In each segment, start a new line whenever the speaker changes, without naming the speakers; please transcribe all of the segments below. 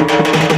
निजामी साहेब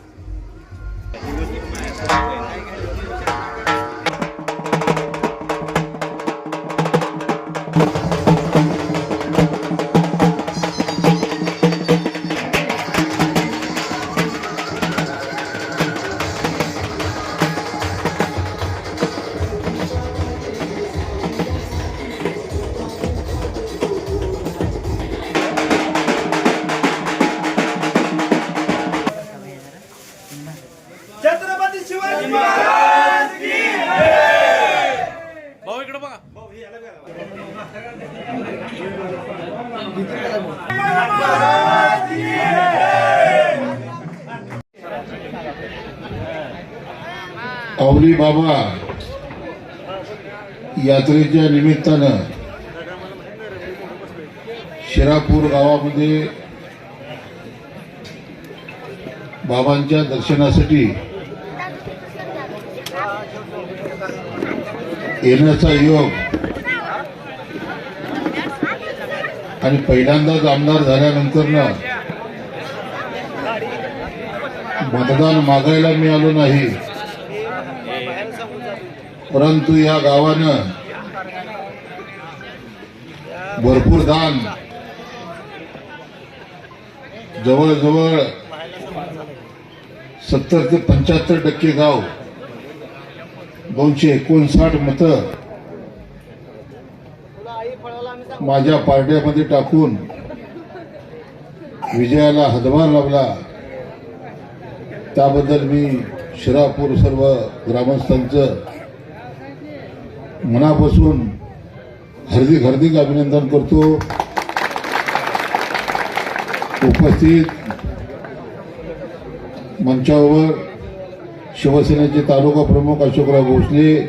你
们去买。
अवली बाबा यात्रेच्या निमित्तानं शिरापूर गावामध्ये बाबांच्या दर्शनासाठी येण्याचा योग आणि पहिल्यांदाच आमदार झाल्यानंतर ना मतदान मागायला मिळालं नाही. परंतु या गावानं भरपूर दान जवळजवळ सत्तर ते पंच्याहत्तर टक्के गाव दोनशे एकोणसाठ मत माझ्या पार्ट्यामध्ये टाकून विजयाला हातभार लावला. त्याबद्दल मी शिरापूर सर्व ग्रामस्थांचं मनापासून हार्दिक हार्दिक अभिनंदन करतो. उपस्थित मंचावर शिवसेनेचे तालुका प्रमुख अशोकराव भोसले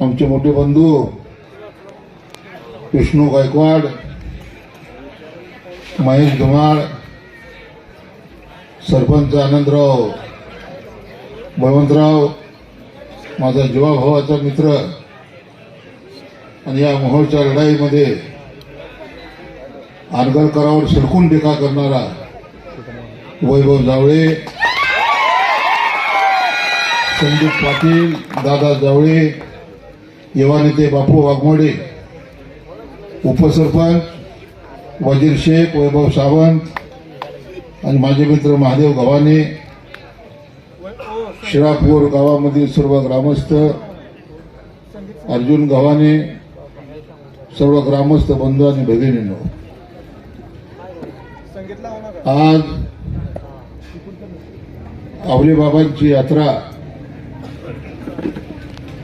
आमचे मोठे बंधू विष्णू गायकवाड महेश धुमाळ सरपंच आनंदराव बळवंतराव माझा जीवाभावाचा मित्र. आणि या मोहोळच्या लढाईमध्ये आरगरकरावर सडकून टीका करणारा वैभव जावळे संदीप पाटील दादा जावळे युवा नेते बापू वाघमोडे उपसरपंच वजीर शेख वैभव सावंत आणि माझे मित्र महादेव गव्हाणे शिरापूर गावामधील सर्व ग्रामस्थ अर्जुन गव्हाणे सर्व ग्रामस्थ बंधू आणि भगिनींनो आज आवलेबाबांची यात्रा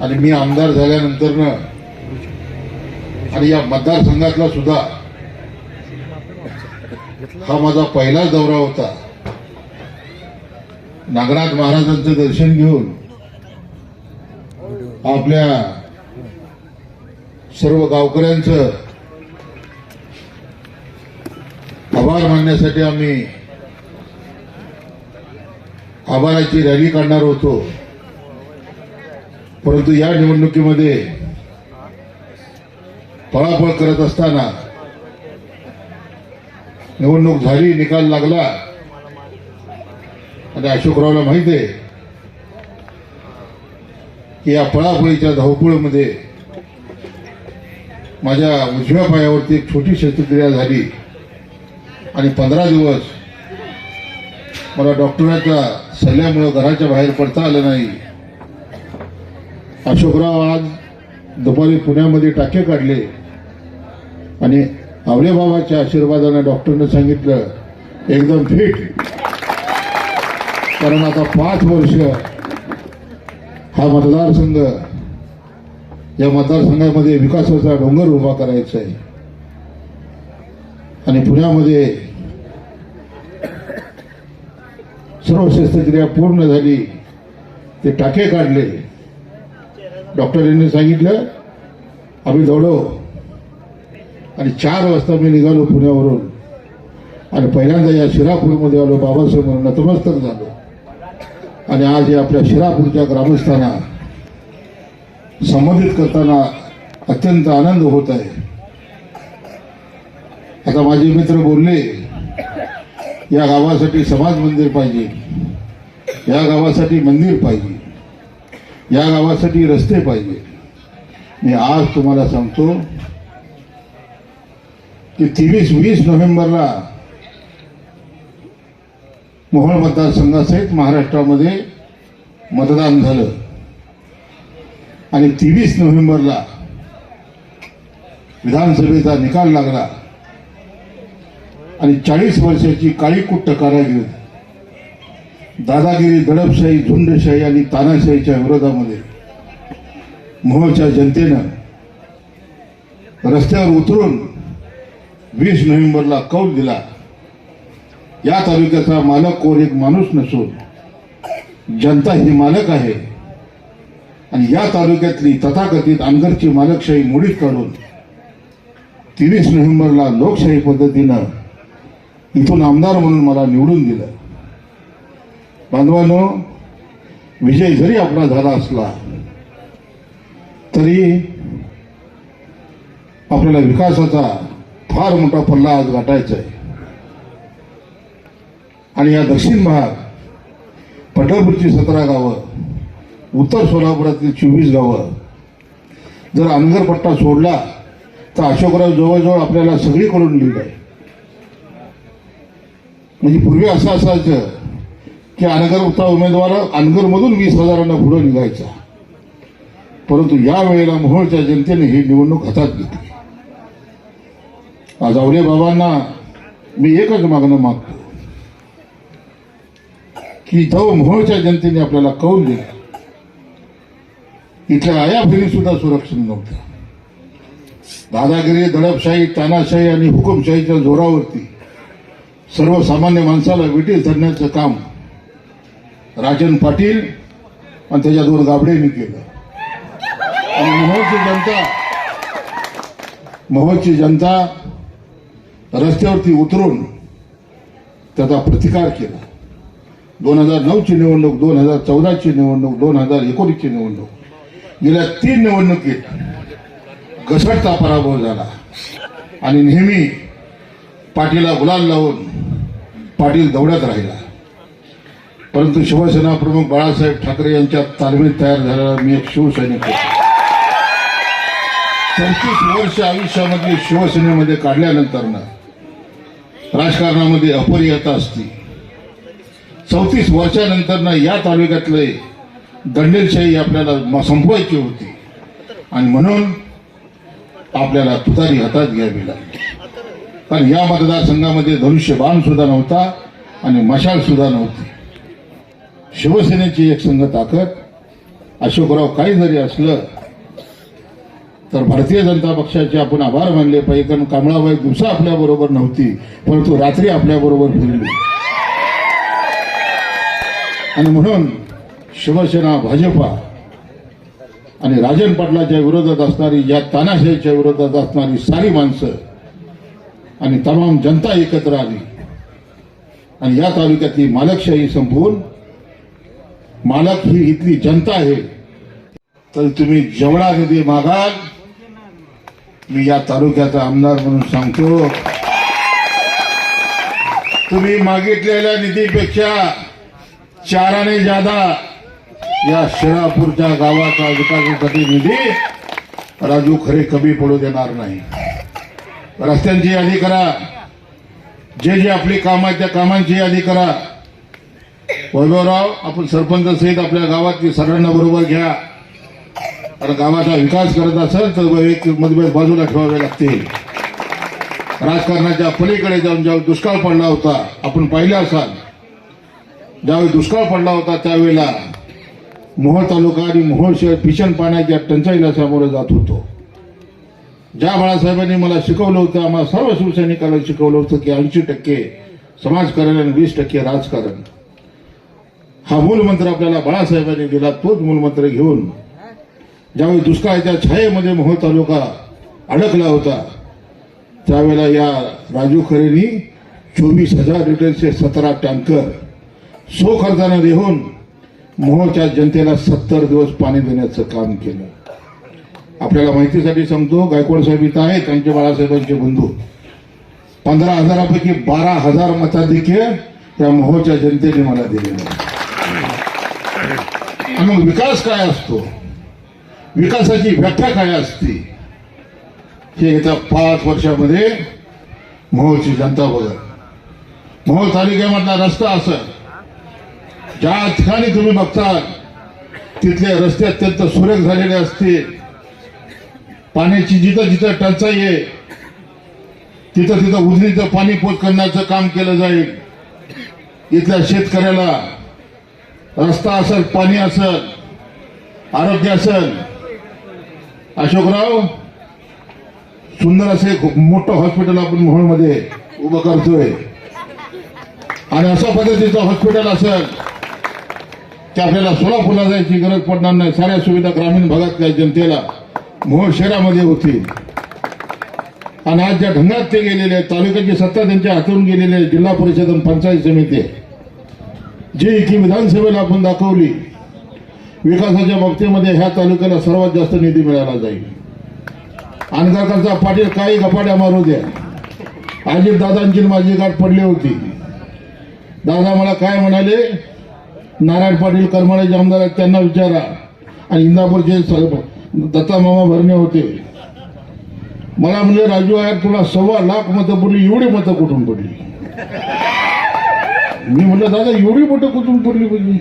आणि मी आमदार झाल्यानंतर आणि या मतदारसंघातला सुद्धा हा माझा पहिलाच दौरा होता. नागनाथ महाराजांचं दर्शन घेऊन आपल्या सर्व गावकऱ्यांचं आभार मानण्यासाठी आम्ही आभाराची रॅली काढणार होतो. परंतु या निवडणुकीमध्ये पळापळ करत असताना निवडणूक झाली निकाल लागला. आणि अशोकरावला माहिती आहे की या पळापळीच्या धावपळीमध्ये माझ्या उजव्या पायावरती एक छोटी शस्त्रक्रिया झाली. आणि पंधरा दिवस मला डॉक्टरांच्या सल्ल्यामुळं घराच्या बाहेर पडता आलं नाही. अशोकराव आज दुपारी पुण्यामध्ये टाके काढले. आणि आवळेबाबाच्या आशीर्वादाने डॉक्टरनं सांगितलं एकदम फिट कारण आता पाच वर्ष हा मतदारसंघ या मतदारसंघामध्ये विकासाचा डोंगर उभा करायचा आहे. आणि पुण्यामध्ये सर्व शस्त्रक्रिया पूर्ण झाली ते टाके काढले. डॉक्टरांनी सांगितलं आम्ही दौडो. आणि चार वाजता मी निघालो पुण्यावरून. आणि पहिल्यांदा या शिरापूरमध्ये आलो बाबासाहेब नतमस्तक झालो. आणि आज हे आपल्या शिरापूरच्या ग्रामस्थांना संबोधित करताना अत्यंत आनंद होत आहे. आता माझे मित्र बोलले या गावासाठी समाज मंदिर पाहिजे या गावासाठी मंदिर पाहिजे या गावासाठी रस्ते पाहिजे. मी आज तुम्हाला सांगतो की तेवीस वीस नोव्हेंबरला मोहोळ मतदारसंघासहित महाराष्ट्रामध्ये मतदान झालं. आणि तेवीस नोव्हेंबरला विधानसभेचा निकाल लागला. आणि चाळीस वर्षाची काळीकुट्ट कारागिरी दादागिरी दडपशाही झुंडशाही आणि तानाशाहीच्या विरोधामध्ये मोहोळच्या जनतेनं रस्त्यावर उतरून वीस नोव्हेंबरला कौल दिला. या तालुक्याचा मालक कोण एक माणूस नसून जनता ही मालक आहे. आणि या तालुक्यातली तथाकथित आमदारची मालकशाही मोडीत काढून तेवीस नोव्हेंबरला लोकशाही पद्धतीनं इथून आमदार म्हणून मला निवडून दिलं. बांधवांनो विजय जरी आपला झाला असला तरी आपल्याला विकासाचा फार मोठा पल्ला आज गाठायचा आहे. आणि या दक्षिण भाग पंढरपूरची सतरा गावं उत्तर सोलापुरातील चोवीस गावं. जर अनगरपट्टा सोडला तर अशोकराव जवळजवळ आपल्याला सगळीकडून लिहिलं आहे. म्हणजे पूर्वी असं असायचं की अनगरचा उमेदवार अनगरमधून वीस हजारांना पुढे निघायचा. परंतु या वेळेला मोहोळच्या जनतेने ही निवडणूक हातात घेतली. आज आवडे बाबांना मी एकच मागणं मागतो. की जो जनतेने आपल्याला कौल दिला. इथल्या आया बहिणी सुद्धा सुरक्षित नव्हत्या दादागिरी दडपशाही तानाशाही आणि हुकुमशाहीच्या जोरावरती सर्वसामान्य माणसाला विटीस धरण्याचं काम राजन पाटील आणि त्याच्या दोन गाबडेंनी केलं. आणि मोहोळची जनता मोहोळची जनता रस्त्यावरती उतरून त्याचा प्रतिकार केला. दोन हजार नऊची निवडणूक दोन हजार चौदाची निवडणूक दोन हजार एकोणीसची निवडणूक. गेल्या तीन निवडणुकीत घसटचा पराभव झाला. आणि नेहमी पाटीला गुलाल लावून पाटील दौड्यात राहिला. परंतु शिवसेना प्रमुख बाळासाहेब ठाकरे यांच्या तालमीत तयार झालेला मी एक शिवसैनिक होतो. चौतीस वर्ष आयुष्यामध्ये शिवसेनेमध्ये काढल्यानंतरनं राजकारणामध्ये अपरियता असती. चौतीस वर्षानंतर या तालुक्यातले दंडेलशाही आपल्याला संपवायची होती. आणि म्हणून आपल्याला तुतारी हातात घ्यावी लागली. कारण या मतदारसंघामध्ये धनुष्यबाण सुद्धा नव्हता आणि मशाल सुद्धा नव्हती. शिवसेनेची एक संघ ताकद अशोकराव काही जरी असलं तर भारतीय जनता पक्षाचे आपण आभार मानले पाहिजे. कारण कमळाबाई दिवसा आपल्याबरोबर नव्हती परंतु रात्री आपल्याबरोबर फिरली. आणि म्हणून शिवसेना भाजपा आणि राजन पाटलाच्या विरोधात असणारी या तानाशाहीच्या विरोधात असणारी सारी माणसं आणि तमाम जनता एकत्र आली. आणि या तालुक्यातली मालकशाही संपवून मालक ही इथली जनता आहे. तर तुम्ही जेवढा निधी मागाल मी या तालुक्याचा आमदार म्हणून सांगतो. तुम्ही मागितलेल्या निधीपेक्षा चाराने जादा या शिरापूरच्या गावाचा विकासासाठी निधी राजू खरे कमी पडू देणार नाही. रस्त्यांची यादी करा. जे जे आपली काम आहेत त्या कामांची यादी करा. वैभवराव आपण सरपंच सहित आपल्या गावातली सगळ्यांना बरोबर घ्या. आणि गावाचा विकास करत असेल तर एक मतभेद बाजूला ठेवावे लागतील. राजकारणाच्या पलीकडे जाऊन ज्यावेळी दुष्काळ पडला होता आपण पाहिला असाल. ज्यावेळी दुष्काळ पडला होता त्यावेळेला मोहोळ तालुका आणि मोहोळ शहर भीषण पाण्याच्या टंचाईला सामोरं जात होतो. ज्या बाळासाहेबांनी मला शिकवलं होतं आम्हाला सर्व शिवसैनिकांना शिकवलं होतं की ऐंशी टक्के समाजकारण आणि वीस टक्के राजकारण. हा मूलमंत्र आपल्याला बाळासाहेबांनी दिला तोच मूलमंत्र घेऊन ज्यावेळी दुष्काळाच्या छायेमध्ये मोहोळ तालुका अडकला होता त्यावेळेला या राजू खरेंनी चोवीस हजार लिटरचे सतरा टँकर सो खर्चानं देऊन मोहोळच्या जनतेला सत्तर दिवस पाणी देण्याचं काम केलं. आपल्याला माहितीसाठी सांगतो गायकवाड साहेब इथं आहे त्यांचे बाळासाहेबांचे बंधू. पंधरा हजारापैकी बारा हजार मताधिक्य त्या मोहोळच्या जनतेने मला दिलेलं आणि मग विकास काय असतो? विकासाची व्याख्या काय असते? हे येत्या पाच वर्षामध्ये मोहोळची जनता बघत मोहोळ तालुक्यामधला रस्ता असं ज्या ठिकाणी तुम्ही बघता तिथले रस्ते अत्यंत सुरेख झालेले असतील. पाण्याची जिथं जिथं टंचाई आहे तिथं तिथं उजनीचं पाणी पोच करण्याचं काम केलं जाईल. इथल्या शेतकऱ्याला रस्ता असेल पाणी असेल आरोग्य असेल अशोकराव सुंदर असे एक मोठं हॉस्पिटल आपण मोहोळमध्ये उभं करतोय. आणि अशा पद्धतीचं हॉस्पिटल असेल ते आपल्याला सोलापूरला जायची गरज पडणार नाही. साऱ्या सुविधा ग्रामीण भागातल्या जनतेला मोहोळ शहरामध्ये होती आणि आज ज्या ढंगात ते गेलेले आहेत, तालुक्याची सत्ता त्यांच्या हातून गेलेली आहे जिल्हा परिषद आणि पंचायत समिती. जी की विधानसभेला आपण दाखवली विकासाच्या बाबतीमध्ये ह्या तालुक्याला सर्वात जास्त निधी मिळाला जाईल. अनगारकरचा पाटील काही गपाट्या मारू द्या. अजित दादांची माझी गाठ पडली होती. दादा मला काय म्हणाले? नारायण पाटील करमाळे आमदार आहेत त्यांना विचारा. आणि इंदापूरचे स- दत्ता मामा भरणे होते. मला म्हणले राजू आहे तुला सव्वा लाख मतं पडली एवढी मतं कुठून पडली? मी म्हटलं दादा एवढी मतं कुठून पडली पडली?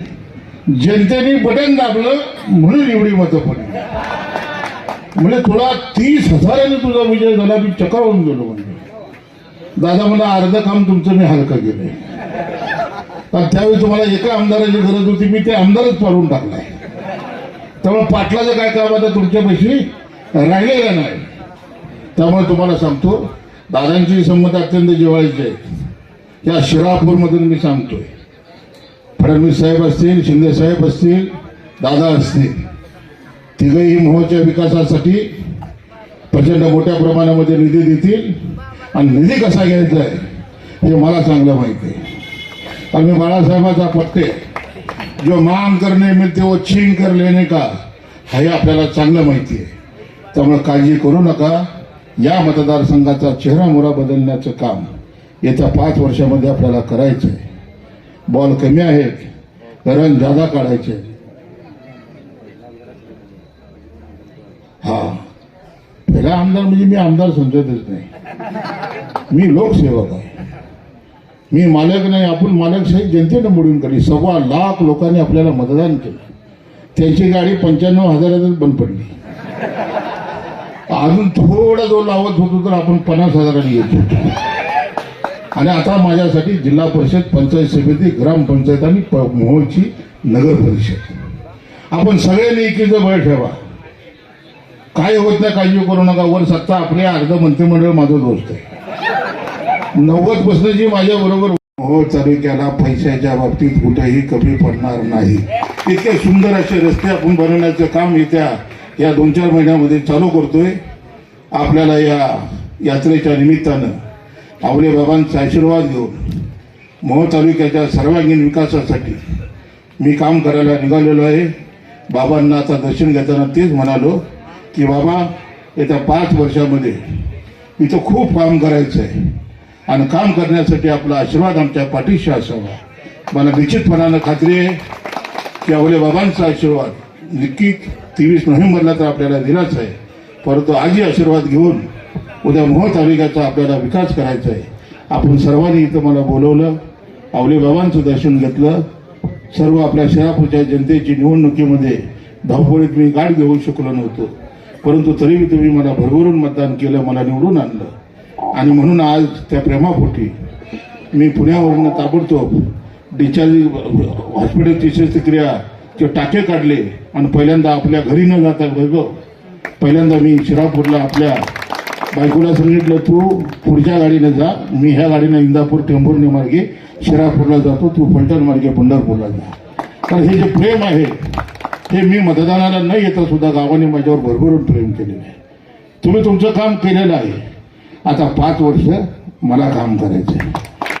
जनतेने बटन दाबलं म्हणून एवढी मतं पडली. म्हणजे तुला तीस हजाराने तुझा विजय झाला मी चक्रावून गेलो म्हणजे दादा मला अर्ध काम तुमचं मी हलकं केलंय. पण त्यावेळी तुम्हाला एका आमदाराची गरज होती मी ते आमदारच पाडून टाकलाय त्यामुळे पाटलाचं काय काम आता तुमच्यापाशी राहिलेलं नाही. त्यामुळे तुम्हाला सांगतो दादांची संमत अत्यंत जिव्हाळीची आहे. या शिरापूरमधून मी सांगतोय. फडणवीस साहेब असतील शिंदे साहेब असतील दादा असतील तिघही मोहच्या विकासासाठी प्रचंड मोठ्या प्रमाणामध्ये निधी देतील. आणि निधी कसा घ्यायचा आहे हे मला चांगलं माहिती आहे. और मैं बाळासाहेबाचा पत्ते. जो मांग करणे मिळते वो छीन कर लेने का हे आपल्याला चांगलं माहिती आहे. त्यामुळे काळजी करू नका. या मतदारसंघाचा चेहरा मोहरा बदलण्याचं काम येत्या पाच वर्षामध्ये आपल्याला करायचं आहे. बॉल कमी आहेत रन जादा काढायचे. हा. पहिला आमदार म्हणजे मी आमदार समजतच नाही. मी लोकसेवक आहे. मी मालक नाही आपण मालक जनतेनं मोडून काढली. सव्वा लाख लोकांनी आपल्याला मतदान केलं. त्यांची गाडी पंच्याण्णव हजारातच बंद पडली. अजून थोडा जो लावत होतो तर आपण पन्नास हजारांनी येत होतो. आणि आता माझ्यासाठी जिल्हा परिषद पंचायत समिती ग्रामपंचायत आणि प- मोहोळची नगर परिषद. आपण सगळ्यांनी एकीचं बळ ठेवा. काय होत नाही काळजी करू नका. वर सत्ता आपले अर्ध मंत्रिमंडळ माझं दोस्त आहे. नव्वद जी माझ्या बरोबर मोहोळ तालुक्याला पैशाच्या बाबतीत कुठेही कमी पडणार नाही. इतके सुंदर असे रस्ते आपण बनवण्याचं काम येत्या या दोन चार महिन्यामध्ये चालू करतोय. आपल्याला या यात्रेच्या निमित्तानं आवले बाबांचा आशीर्वाद घेऊन मोह तालुक्याच्या सर्वांगीण विकासासाठी मी काम करायला निघालेलो आहे. बाबांना आता दर्शन घेताना तेच म्हणालो की बाबा येत्या पाच वर्षामध्ये इथं खूप काम करायचं आहे आणि काम करण्यासाठी आपला आशीर्वाद आमच्या पाठीशी असावा. मला निश्चितपणानं खात्री आहे की अवले बाबांचा आशीर्वाद नक्कीच तेवीस नोव्हेंबरला तर आपल्याला दिलाच आहे. परंतु आजही आशीर्वाद घेऊन उद्या मोह तालुक्याचा आपल्याला विकास करायचा आहे. आपण सर्वांनी इथं मला बोलवलं आवले बाबांचं दर्शन घेतलं. सर्व आपल्या शहरापूरच्या जनतेची निवडणुकीमध्ये धावपळीत मी गाठ घेऊ शकलो नव्हतो. परंतु तरीही तुम्ही मला भरभरून मतदान केलं मला निवडून आणलं. आणि म्हणून आज त्या प्रेमापोटी मी पुण्यावरून ताबडतोब डिस्चार्ज हॉस्पिटलची शस्त्रक्रिया ते टाके काढले आणि पहिल्यांदा आपल्या घरी न जाता वैभव पहिल्यांदा मी शिरापूरला आपल्या बायकोला सांगितलं तू पुढच्या गाडीने जा मी ह्या गाडीने इंदापूर टेंभुर्णी मार्गे शिरापूरला जातो तू फलटण मार्गे पंढरपूरला जा. तर हे जे प्रेम आहे हे मी मतदानाला न येता सुद्धा गावाने माझ्यावर भरभरून प्रेम केलेलं आहे. तुम्ही तुमचं काम केलेलं आहे. आता पाच वर्ष मला काम करायचं आहे